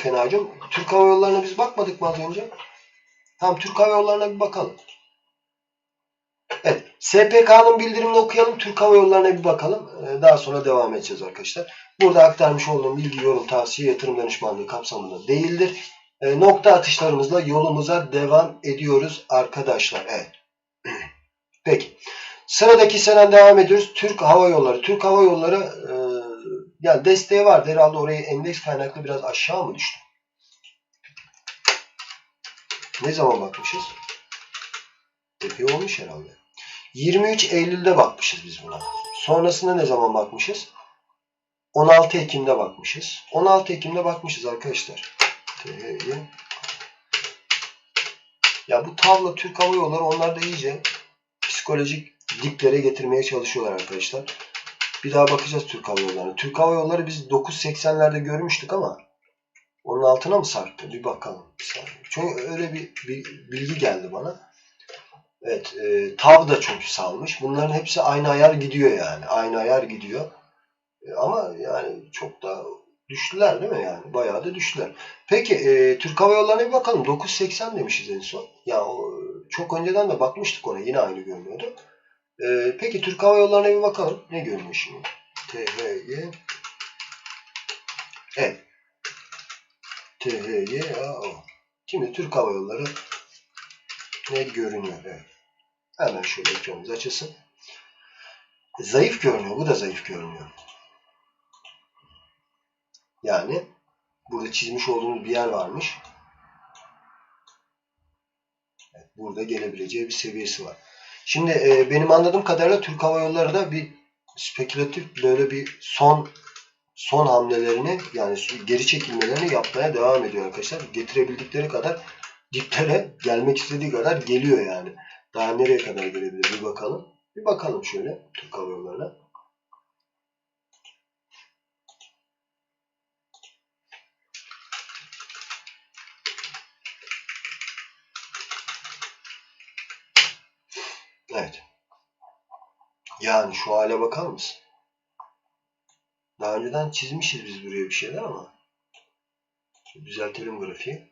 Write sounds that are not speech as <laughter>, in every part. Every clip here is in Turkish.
Fenacığım. Türk Hava Yolları'na biz bakmadık mı az önce? Tamam Türk Hava Yolları'na bir bakalım. Evet. SPK'nın bildirimini okuyalım. Türk Hava Yolları'na bir bakalım. Ee, Daha sonra devam edeceğiz arkadaşlar. Burada aktarmış olduğum bilgi, yorum, tavsiye, yatırım danışmanlığı kapsamında değildir. Ee, Nokta atışlarımızla yolumuza devam ediyoruz arkadaşlar. Evet. <clears throat> Peki. Sıradaki seneden devam ediyoruz. Türk Hava Yolları. Türk Hava Yolları e, yani desteği vardı. Herhalde orayı endeks kaynaklı biraz aşağı mı düştü? Ne zaman bakmışız? Epey olmuş herhalde. 23 Eylül'de bakmışız biz buna. Sonrasında ne zaman bakmışız? 16 Ekim'de bakmışız. 16 Ekim'de bakmışız arkadaşlar. Ya bu tavla Türk Hava Yolları onlar da iyice psikolojik diplere getirmeye çalışıyorlar arkadaşlar. Bir daha bakacağız Türk Hava Yolları'na. Türk Hava Yolları biz 9.80'lerde görmüştük ama onun altına mı sarktı? Bir bakalım. Çünkü öyle bir, bir bilgi geldi bana. Evet. E, TAV da çünkü salmış. Bunların hepsi aynı ayar gidiyor yani. Aynı ayar gidiyor. E, ama yani çok da düştüler değil mi yani? Bayağı da düştüler. Peki e, Türk Hava Yolları'na bir bakalım. 9.80 demişiz en son. Ya o, çok önceden de bakmıştık ona. Yine aynı görünüyordu. E, peki Türk Hava Yolları'na bir bakalım. Ne görünüyor şimdi? THY Evet. THY AO. Şimdi Türk Hava Yolları ne görünüyor? Evet. Hemen şöyle ekranımız açılsın. Zayıf görünüyor. Bu da zayıf görünüyor. Yani burada çizmiş olduğumuz bir yer varmış. Evet, burada gelebileceği bir seviyesi var. Şimdi e, benim anladığım kadarıyla Türk Hava Yolları da bir spekülatif böyle bir son son hamlelerini yani geri çekilmelerini yapmaya devam ediyor arkadaşlar. Getirebildikleri kadar diplere gelmek istediği kadar geliyor yani. Daha nereye kadar gelebilir bir bakalım. Bir bakalım şöyle Türk Hava Yolları'na. Evet. Yani şu hale bakar mısın? Daha önceden çizmişiz biz buraya bir şeyler ama. Düzeltelim grafiği.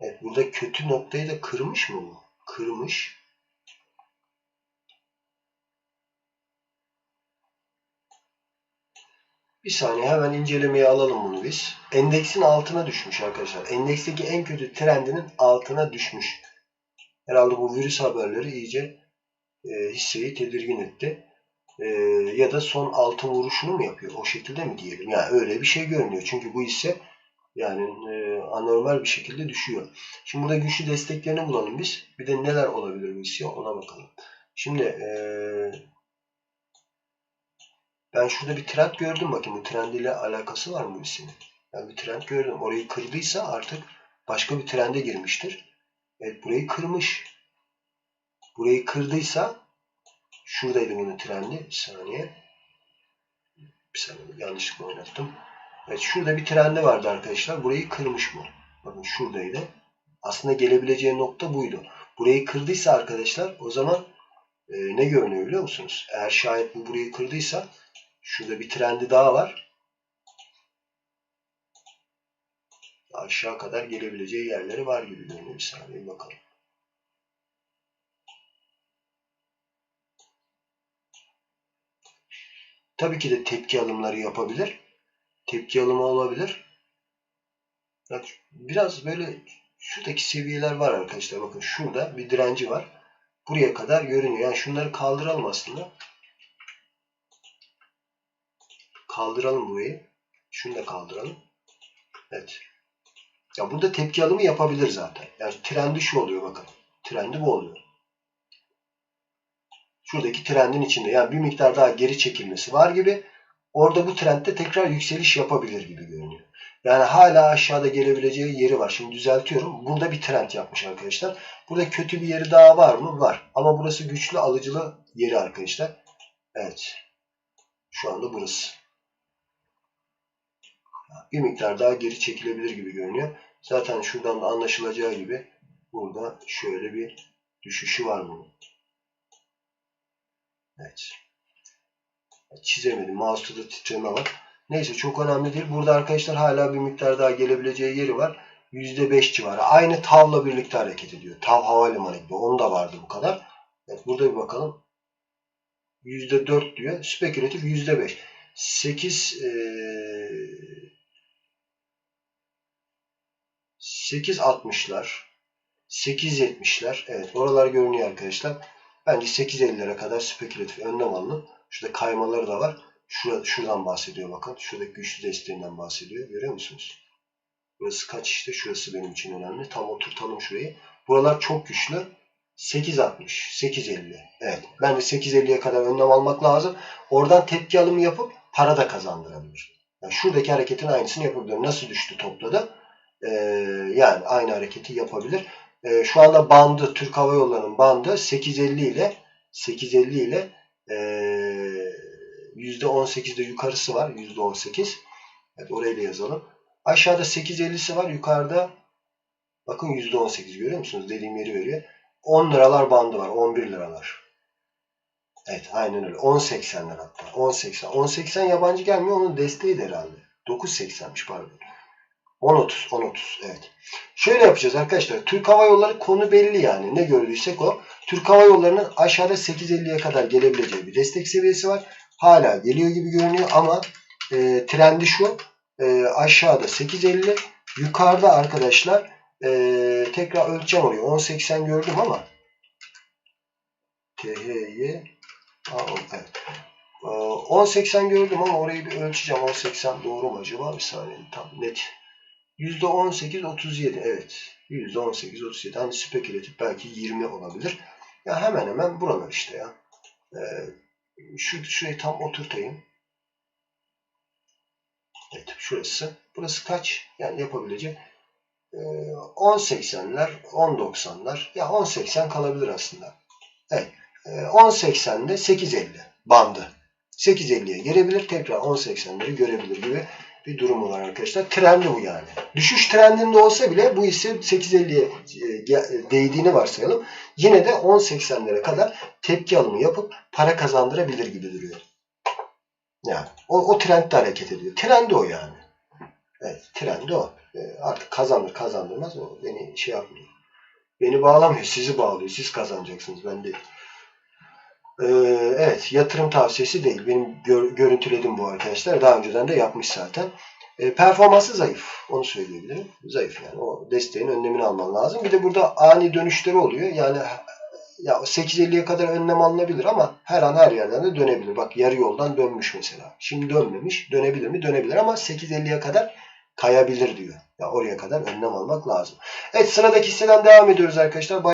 Evet burada kötü noktayı da kırmış mı bu? Kırmış. Bir saniye hemen incelemeye alalım bunu biz. Endeksin altına düşmüş arkadaşlar. Endeksteki en kötü trendinin altına düşmüş. Herhalde bu virüs haberleri iyice e, hisseyi tedirgin etti. E, ya da son altın vuruşunu mu yapıyor? O şekilde mi diyelim? Yani öyle bir şey görünüyor. Çünkü bu hisse yani e, anormal bir şekilde düşüyor. Şimdi burada güçlü desteklerini bulalım biz. Bir de neler olabilir bu hisse ona bakalım. Şimdi e, ben şurada bir trend gördüm. Bakın bu trend ile alakası var mı bu hissenin? Ben bir trend gördüm. Orayı kırdıysa artık başka bir trende girmiştir. Evet burayı kırmış. Burayı kırdıysa şuradaydı bunun trendi. Bir saniye. Bir saniye yanlışlıkla oynattım. Evet şurada bir trendi vardı arkadaşlar. Burayı kırmış bu. Bakın şuradaydı. Aslında gelebileceği nokta buydu. Burayı kırdıysa arkadaşlar o zaman e, ne görünüyor biliyor musunuz? Eğer şayet bu burayı kırdıysa şurada bir trendi daha var. Aşağı kadar gelebileceği yerleri var gibi görünüyor. Bir saniye bakalım. Tabii ki de tepki alımları yapabilir. Tepki alımı olabilir. Biraz böyle şuradaki seviyeler var arkadaşlar. Bakın şurada bir direnci var. Buraya kadar görünüyor. Yani şunları kaldıralım aslında. Kaldıralım burayı. Şunu da kaldıralım. Evet. Ya burada tepki alımı yapabilir zaten. Yani trendi şu oluyor bakın. Trendi bu oluyor. Şuradaki trendin içinde. Yani bir miktar daha geri çekilmesi var gibi. Orada bu trendde tekrar yükseliş yapabilir gibi görünüyor. Yani hala aşağıda gelebileceği yeri var. Şimdi düzeltiyorum. Burada bir trend yapmış arkadaşlar. Burada kötü bir yeri daha var mı? Var. Ama burası güçlü alıcılı yeri arkadaşlar. Evet. Şu anda burası. Bir miktar daha geri çekilebilir gibi görünüyor. Zaten şuradan da anlaşılacağı gibi burada şöyle bir düşüşü var bunun. Evet. Çizemedim. Mouse'da da titreme var. Neyse çok önemli değil. Burada arkadaşlar hala bir miktar daha gelebileceği yeri var. %5 civarı. Aynı TAV'la birlikte hareket ediyor. TAV havalimanı gibi. Onun da vardı bu kadar. Evet, burada bir bakalım. %4 diyor. Spekülatif %5. 8 eee 8.60'lar 8.70'ler evet oralar görünüyor arkadaşlar. Bence 8.50'lere kadar spekülatif önlem alınıp şurada kaymaları da var. Şurada, şuradan bahsediyor bakın. Şuradaki güçlü desteğinden bahsediyor. Görüyor musunuz? Burası kaç işte? Şurası benim için önemli. Tam oturtalım şurayı. Buralar çok güçlü. 8.60, 8.50. Evet. Ben de 8.50'ye kadar önlem almak lazım. Oradan tepki alımı yapıp para da kazandırabilir. Yani şuradaki hareketin aynısını yapabilir. Nasıl düştü topladı? Ee, yani aynı hareketi yapabilir. Ee, şu anda bandı, Türk Hava Yolları'nın bandı 8.50 ile 8.50 ile ee, %18'de yukarısı var. %18. Evet, orayı da yazalım. Aşağıda 8.50'si var. Yukarıda bakın %18 görüyor musunuz? Dediğim yeri veriyor. 10 liralar bandı var. 11 liralar. Evet aynen öyle. 10.80'ler hatta. 10.80. 10.80 yabancı gelmiyor. Onun desteği de herhalde. 9.80'miş pardon. 10.30. 10.30 evet. Şöyle yapacağız arkadaşlar. Türk Hava Yolları konu belli yani. Ne gördüysek o. Türk Hava Yolları'nın aşağıda 8.50'ye kadar gelebileceği bir destek seviyesi var. Hala geliyor gibi görünüyor ama e, trendi şu. E, aşağıda 8.50 yukarıda arkadaşlar e, tekrar ölçeceğim orayı. 10.80 gördüm ama THY evet. Ee, 10.80 gördüm ama orayı bir ölçeceğim. 10.80 doğru mu acaba? Bir saniye tam net. %18 37 evet. %18 37. Hani spekülatif belki 20 olabilir. Ya hemen hemen buralar işte ya. Ee, şu şurayı tam oturtayım. Evet şurası. Burası kaç? Yani yapabileceğim. Ee, 10.80'ler, 10.90'lar. Ya 10.80 kalabilir aslında. Evet. Ee, 10.80'de 8.50 bandı. 8.50'ye gelebilir. Tekrar 10.80'leri görebilir gibi bir durumu var arkadaşlar. Trendi bu yani. Düşüş trendinde olsa bile bu hisse 8.50'ye e, değdiğini varsayalım. Yine de 10.80'lere kadar tepki alımı yapıp para kazandırabilir gibi duruyor. Yani o, o trendde hareket ediyor. Trendi o yani. Evet, trendi o. E, artık kazanır kazandırmaz o beni şey yapmıyor. Beni bağlamıyor, sizi bağlıyor. Siz kazanacaksınız, ben değil. Ee, evet, yatırım tavsiyesi değil. Benim gör, görüntüledim bu arkadaşlar. Daha önceden de yapmış zaten. E, performansı zayıf. Onu söyleyebilirim. Zayıf yani. O desteğin önlemini alman lazım. Bir de burada ani dönüşleri oluyor. Yani ya 8.50'ye kadar önlem alınabilir ama her an her yerden de dönebilir. Bak yarı yoldan dönmüş mesela. Şimdi dönmemiş. Dönebilir mi? Dönebilir ama 8.50'ye kadar kayabilir diyor. Ya oraya kadar önlem almak lazım. Evet sıradaki hisseden devam ediyoruz arkadaşlar.